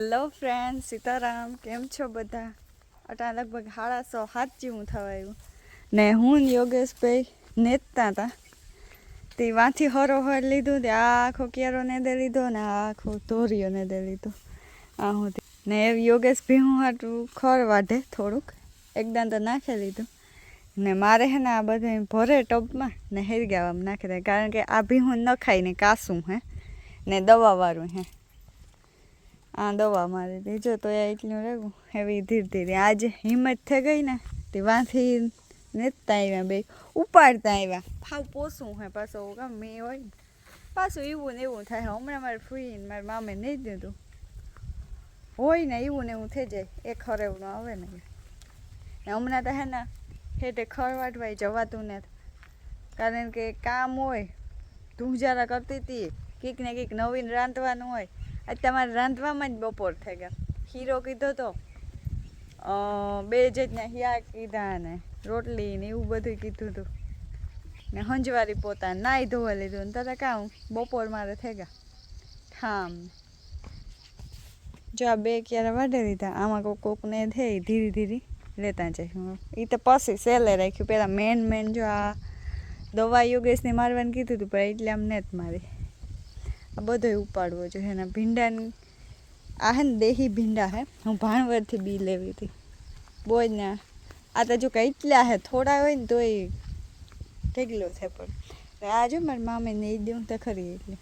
Hello friend Sitaram, કેમ છો બધા? અટા લગભગ સાડા સો સાત જેવું થવા આવ્યું. ને હું યોગેશભાઈ નેતતા હતા તે વાંથી હરો હર લીધું, તે આખો કેરો ને દે લીધો ને આખો ધોરીઓ ને દે લીધો. આ હું. ને એ યોગેશ ભીહું હાટું ખર વાઢે થોડુંક. એકદમ તો નાખી લીધું. ને મારે હે ને આ બધા ભરે ટબમાં ને હેરગાવામાં નાખી દે. કારણ કે આ ભી હું નખાઈને કાસું હે ને દવાવાળું હે. આ દવા મારી હતી તો એટલું રહેવું. એવી ધીરે ધીરે આજે હિંમત થઈ ગઈ ને તે વાંથી નેતા આવ્યા બે, ઉપાડતા આવ્યા. ભાવ પોસું હે પાછો ગમે એ હોય ને. પાછું એવું ને એવું થાય. હમણાં મારે ફૂઈને મારા મામે નહીં દીધું. હોય ને એવું ને એવું થઈ જાય. એ ખરેવનું આવે ને ને હમણાં તો હે ને હેઠે ખરવાટવાય જવાતું ને. કારણ કે કામ હોય, ધૂંજારા કરતી હતી કંઈક ને કંઈક નવીન રાંધવાનું હોય. તમારે રાંધવામાં જ બપોર થઈ ગયા. ખીરો કીધો તો બે જાતના હિયા કીધા ને રોટલી ને એવું બધું કીધું હતું ને હંજવારી પોતા નાઈ ધોવા લીધું ને તારે કાં બપોર મારે થઈ ગયા. ઠામ જો આ બે ક્યારે વાઢી દીધા આમાં કોક કોકને થઈ ધીરે ધીરે લેતા જાય. એ તો પછી સેલે રાખ્યું. પહેલાં મેન મેન જો આ દવા યોગેશને મારવાનું કીધું હતું પણ એટલે આમ ને જ મારી. આ બધોય ઉપાડવો જોઈએ. એના ભીંડાની, આ હે ને દેહી ભીંડા હે. હું ભાણવરથી બી લેવી હતી. બહુ જ ના આ તો જો કેટલા હે, થોડા હોય ને તોય ઢગલો છે પણ. આ જો મારા મામે નહીં દઉં તો ખરી એટલે.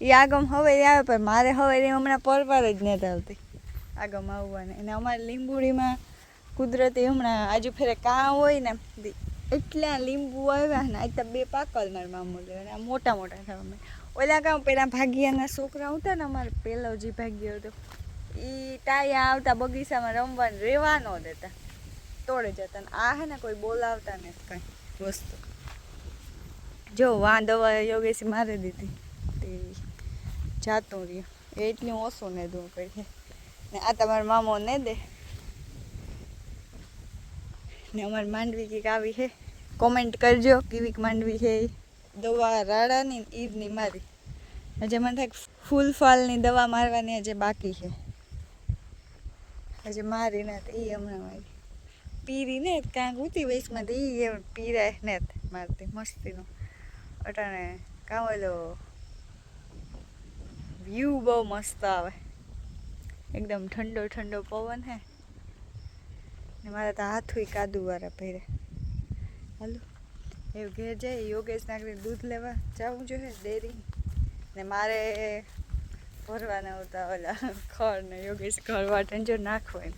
એ આગમ હવે આવે પણ મારે હવે એ હમણાં પરવાર જ નથી આવતી. આગમ આવવાને. અને અમારે લીંબુડીમાં કુદરતી હમણાં આજુ ફેરે કાં હોય ને એટલા લીંબુ આવ્યા ને, આજ તો બે પાકલ મારા મામુ લેવા અને મોટા મોટા થવા માંડ્યા. ઓલા કાં પેલા ભાગિયાના છોકરા હતા ને અમારે પેલો જે ભાગ્યો હતો એ ટાયા આવતા બગીચામાં રમવાનું રહેવા ન દેતા, તોડે જતા ને આ હે ને કોઈ બોલાવતા ને કંઈ વસ્તુ. જો વા દવા યોગેશી મારી દીધી, તે જાતું રહ્યું. એ એટલું ઓછું ને દૂર કરીએ ને આ તમારા મામો ને દે. ને અમારી માંડવી કંઈક આવી છે. કોમેન્ટ કરજો કેવીક માંડવી છે ઈ. દવા રાડાની ઈદની મારી. હજી મને થાય ફૂલ ફાલની દવા મારવાની હજી બાકી છે. હજી મારી ને એ હમણાં મારી. પીરી ને કાંક ઉતી વયસમાં એ પીરાય ને મારતી, મસ્તીનું. અટાણે કાં ઓલો વ્યૂ બહુ મસ્ત આવે. એકદમ ઠંડો ઠંડો પવન હે. ને મારા તો હાથુય કાદુવાળા પહેરે હાલો. એવું ઘેર જાય યોગેશ નાગરી દૂધ લેવા જવું જોઈએ, ડેરી. ને મારે ભરવાના હતા ઓલા ખર ને યોગેશ ખડ વાટન જો નાખવો એમ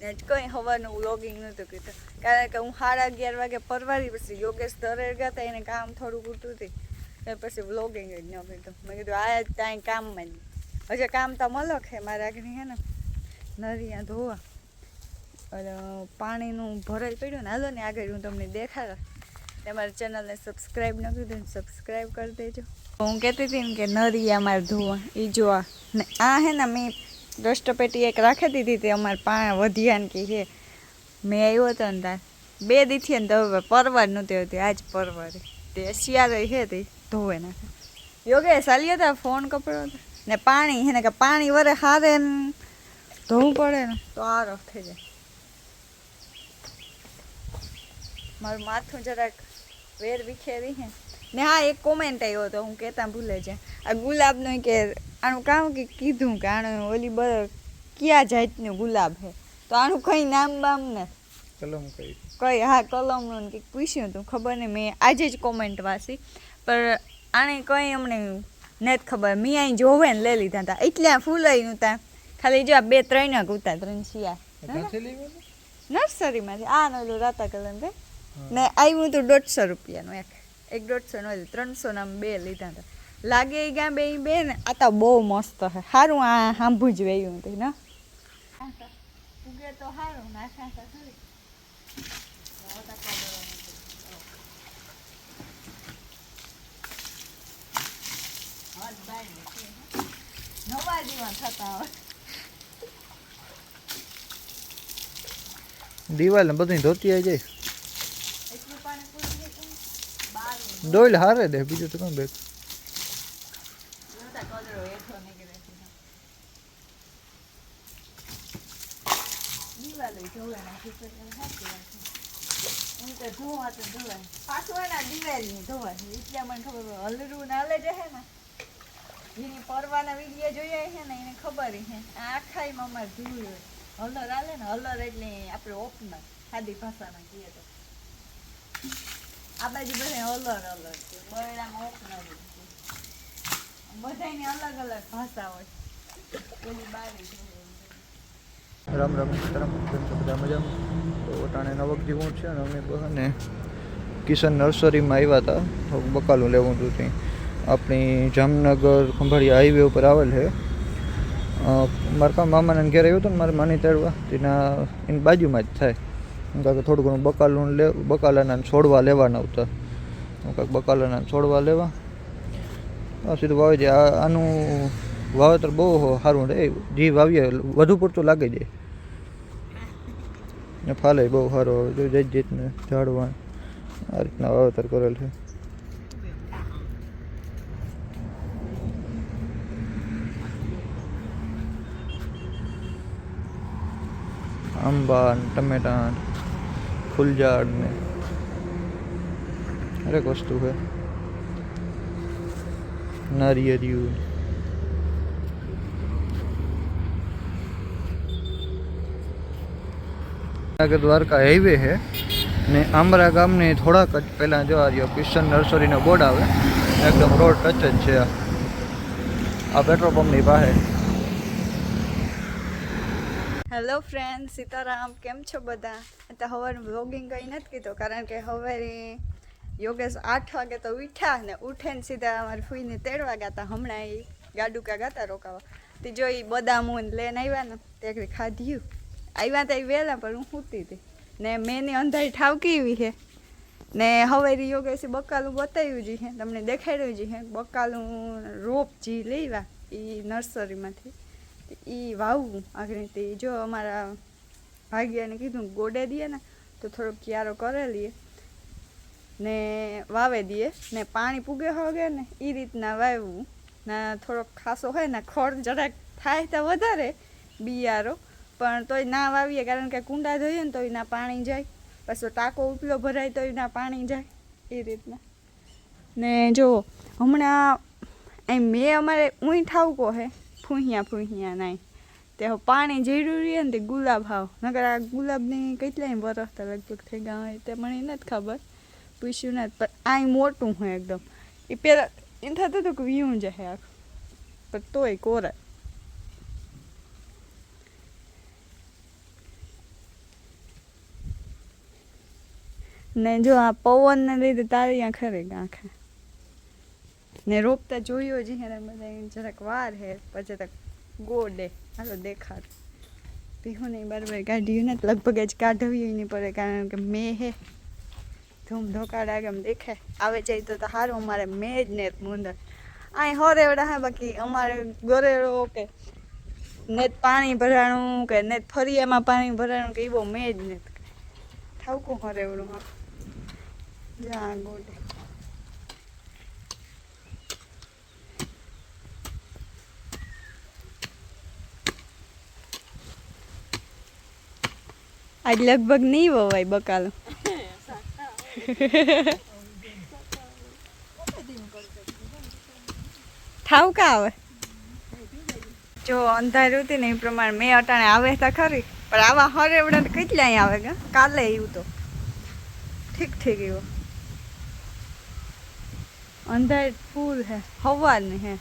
ને કંઈ હવાનું વ્લોગિંગ નહોતું કીધું. કારણ કે હું સાડા અગિયાર વાગે પરવારી પછી યોગેશ દરેર ગયા એને કામ થોડું પૂરતું હતી પછી વ્લોગિંગ જ ન કીધું. મેં કીધું, આ જ ત્યાં કામમાં જ હજી કામ તો મલક છે મારા આગળ હે ને? નરિયા ધોવા. પાણીનું ભરાઈ પડ્યું ને, હાલો ને આગળ હું તમને દેખાડા. તમારી ચેનલને સબસ્ક્રાઈબ ન કરી ને સબસ્ક્રાઈબ કરી દેજો. હું કહેતી હતી ને કે નરિયા મારે ધોવા, એ જોવા ને આ હે ને મેં ડસ્ટપેટી એક રાખી દીધી હતી, અમારે પા વધ્યા ને કે હે. મેં આવ્યો હતો ને તાર. બે દીથી ને હવે પરવાર નહોતી હોતી, આજ પરવારે. તે શિયાળો હે તે, ધોવે નાખે યોગે ચાલ્યો હતા ફોન કપડો ને પાણી, હે ને કે પાણી વરે હારે ધોવું પડે ને, તો આ રફ થઈ જાય. મારું માથું જરાક વેર વિખેરી હે ને હા એક કોમેન્ટ આવ્યો હતો હું કહેતા ભૂલે છે આ ગુલાબનો કે આનું કામ કે કીધું કે આનું ઓલી બ કયા જાતનું ગુલાબ છે તો આનું કંઈ નામ બામ ને? કલમ કઈ. કઈ હા કલમનું કંઈક પૂછ્યું હતું ખબર નહીં મેં આજે જ કોમેન્ટ વાંચી. પણ આને કંઈ અમને નથી ખબર. મેં અહીં જોવે ને લઈ લીધા હતા એટલા ફૂલાઈ નહોતા ખાલી જો આ બે ત્રણ જ ઉતા ત્રણ શિયા નર્સરીમાંથી. આ નોલું રાતા કલમ છે ને આવ્યું હતું દોઢસો રૂપિયાનું એક. એક દોઢસો નું ત્રણસો ના બે લીધા હતા. લાગે એ ગયા બે બે ને આ તો બહુ મસ્ત છે સારું આ સાંભું જ વેયું હતું ને ઉગે તો સારું નાખા તો ખરી નવા જીવન થતા હોય. દિવાલ ને બધું ધોતી આવી જાય એટલું પાણી પૂરી જાય કે ડોઈલ હારે દે બીજું તો કોણ બે નહોતા નીકળે છે દિવાલો જોવે નાખી તો એમ સાચી વાત છે. એમ તો ધોવા તો ધોવાય પાછું એના દિવાલની ધોવાય મને ખબર હોય હલરું ને હલે જશે ને જેની પરવાના વીડિયો જોઈએ છે ને એને ખબર છે આખા અમારે ધૂળ હલર હાલે ને હલર એટલે આપણે ઓપનર સાદી ભાષામાં કહીએ તો આ બાજુ બધા અલગ અલગ છે. બરડામાં ઓપનર બધાની અલગ અલગ ભાષા હોય. પેલી બારી રામ રામ રામ કેમ છો? બધા મજામાં? તો અટાણે નવક જીવું છે અને અમે બહાને કિશન નર્સરીમાં આવ્યા હતા બકાલું લેવું હતું ત્યાં. આપણી જામનગર ખંભાળિયા હાઈવે ઉપર આવેલ છે. મારા કામ મામાના ઘેર આવ્યો હતો ને મારે માની તેડવા તેના એની બાજુમાં જ થાય. હું કાંઈક થોડું ઘણું બકાલું લે, બકાલાના છોડવા લેવાના હતા કાંક બકાલાના છોડવા લેવા. આ સીધું વાવે છે આનું વાવેતર બહુ સારું રહે. જે વાવીએ, વધુ પૂરતું લાગી જાય ને ફાલે બહુ સારો. જો જઈ જીતને ઝાડવા આ રીતના વાવેતર કરેલ છે. આંબા ટમેટા ફૂલઝાડ ને હરેક વસ્તુ છે જુનાગઢ દ્વારકા હાઈવે છે ને આંબરા ગામની થોડાક જ પહેલાં જવા રહ્યો કિશન નર્સરીનો બોર્ડ આવે એકદમ રોડ ટચ જ છે. આ। પેટ્રોલ પંપની પાસે હેલો ફ્રેન્ડ સીતારામ કેમ છો બધા? તો હવે વ્લોગિંગ કંઈ નથી કીધું, કારણ કે હવે યોગેશ આઠ વાગે તો ઉઠ્યા ને ઉઠીને સીધા અમારી ફૂઈને તેડવા ગયા હતા હમણાં એ ગાડુકા ગાતા રોકાવા. તે જો એ બદામું લઈને આવ્યા ને, તે ખાધ્યું. આવ્યા તો વહેલા, પણ હું સૂતી હતી ને મેં ની અંધારી ઠાવકી એવી છે ને હવે રી યોગેશે બકાલું બતાવ્યું છે તમને દેખાડ્યું છે બકાલું રોપ જી લેવા એ નર્સરીમાંથી. એ વાવવું આગળ તે જો અમારા ભાગ્યાને કીધું ગોડે દઈએ ને, તો થોડોક ક્યારો કરે લઈએ ને વાવે દઈએ. ને પાણી પૂગે હોગે ને એ રીતના વાવવું ના થોડોક ખાસો હોય ને ખોળ જરાક થાય તો વધારે બિયારો. પણ તોય ના વાવીએ કારણ કે કુંડા ધોઈએ ને તોય ના પાણી જાય. પાછો ટાંકો ઉપલો ભરાય તોય ના પાણી જાય. એ રીતના. ને જો હમણાં અહીં મેં અમારે ઊંઈ ઠાવકો હે. ફૂહિયા ફૂંહિયા નાય. તે પાણી જરૂરી ને તે ગુલાબ હાવ. નકર આ ગુલાબની કેટલાય વરસ તો લગભગ થઈ ગયા હોય તે મને નથી ખબર. પૂછ્યું નથી, પણ આ મોટું હોય એકદમ. એ પહેલાં એમ થતું હતું કે વ્યૂ જશે આખું. પણ તોય કોરાય ને જો આ પવનને લીધે તારી ખરે આંખે. ને રોપતા જોયો જ હે ને બધા જરાક વાર હે, પછી તક ગોડે, હાલો દેખાડ. પીહું નહીં બરાબર કાઢ્યું ને લગભગ જ કાઢવ્યું નહીં પડે, કારણ કે મેં હે, ધૂમ ધોકાડા કેમ દેખાય. આવે જાય તો સારું અમારે મેં જ ને મુંદર. અહીં હોરેવડા હે, બાકી અમારે ગોરેડો કે ને પાણી ભરાણું કે ને ફરિયામાં પાણી ભરાણું કે એવો મેં જ ને ઠાવકું હોરેવડું જા ગોડે. આજ લગભગ નહીં વવાય બકાલો. ઠાવકા આવે જો અંધારું હતી ને એ પ્રમાણે મેં અટાણે આવે તા ખરી, પણ આવા હરેવડા કેટલા અહીં આવે કે કાલે એવું તો. ઠીક ઠીક એવું. અંધાર ફૂલ હે હવાર ને હે.